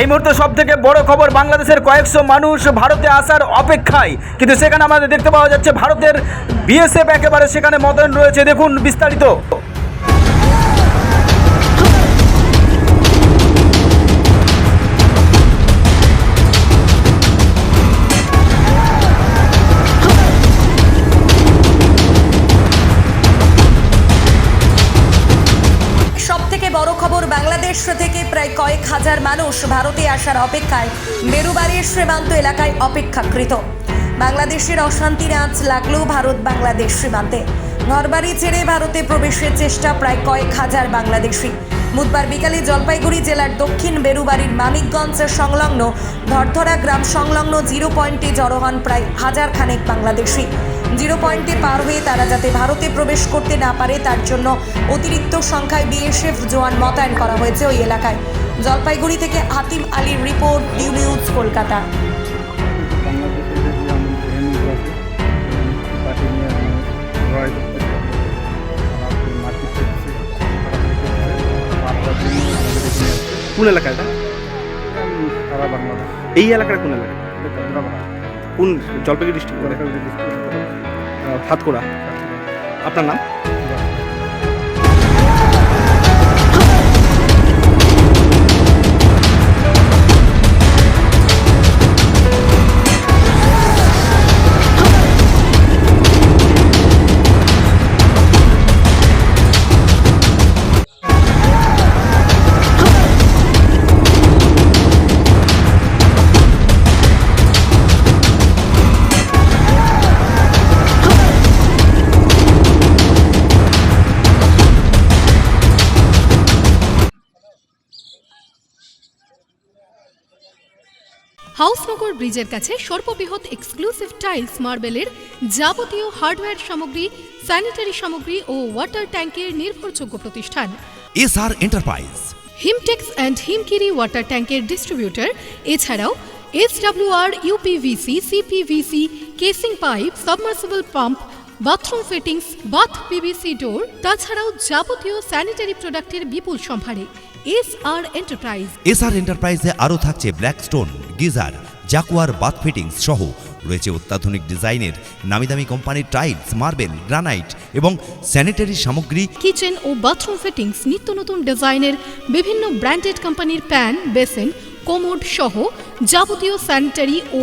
এই মুহূর্তে সব থেকে বড় খবর বাংলাদেশের কয়েকশো মানুষ ভারতে আসার অপেক্ষায়। কিন্তু সেখানে আমাদের দেখতে পাওয়া যাচ্ছে, ভারতের বিএসএফ একেবারে সেখানে মতায়ন রয়েছে। দেখুন বিস্তারিত। বাংলাদেশ থেকে প্রায় কয়েক হাজার মানুষ ভারতে আসার অপেক্ষায় বেরুবাড়ির সীমান্ত এলাকায় অপেক্ষাকৃত। বাংলাদেশের অশান্তির আঁচ লাগলেও ভারত বাংলাদেশ সীমান্তে। ঘরবাড়ি ছেড়ে ভারতে প্রবেশের চেষ্টা প্রায় কয়েক হাজার বাংলাদেশি। বুধবার বিকালে জলপাইগুড়ি জেলার দক্ষিণ বেরুবাড়ির মানিকগঞ্জ সংলগ্ন ধরধরা গ্রাম সংলগ্ন জিরো পয়েন্টে জড়ো হন প্রায় হাজার খানেক বাংলাদেশি। জিরো পয়েন্টে পার হয়ে তারা যাতে ভারতে প্রবেশ করতে না পারে, তার জন্য অতিরিক্ত সংখ্যায় বিএসএফ জওয়ান মোতায়েন করা হয়েছে ওই এলাকায়। জলপাইগুড়ি থেকে হাতিম আলীর রিপোর্ট ডিউ নিউজ, কলকাতা। কোন এলাকা এটা? সারা বাংলাদেশ। এই এলাকার কোন এলাকা? কোন জলপাইগুড়ি ডিস্ট্রিক্ট জলপাইগুড়ি ডিস্ট্রিক্ট হাতকোড়া আপনার নাম? হাউসনগর ব্রিজের কাছে সর্ববৃহৎ এক্সক্লুসিভ টাইলস মার্বেলের যাবতীয় হার্ডওয়্যার সামগ্রী স্যানিটারি সামগ্রী ও ওয়াটার ট্যাঙ্কের নির্ভরযোগ্য প্রতিষ্ঠান। S R enterprise Himtex and Himgiri water ট্যাঙ্কের ডিস্ট্রিবিউটর এছাড়াও S W R U P V C C P V C casing pipe submersible pump bathroom fittings bath PVC door তাছাড়াও যাবতীয় sanitary প্রোডাক্টের বিপুল সম্ভারে S R enterprise S R এন্টারপ্রাইজে আরও থাকছে Blackstone geyser, Jaquar, bath fittings সহ রয়েছে অত্যাধুনিক ডিজাইনের নামিদামি কোম্পানির টাইলস, মার্বেল, গ্রানাইট এবং স্যানিটারি সামগ্রী। কিচেন ও বাথরুম ফিটিংস, নিত্য নতুন ডিজাইনের বিভিন্ন ব্র্যান্ডেড কোম্পানির প্যান, বেসেন, কোমোড সহ যাবতীয় স্যানিটারি ও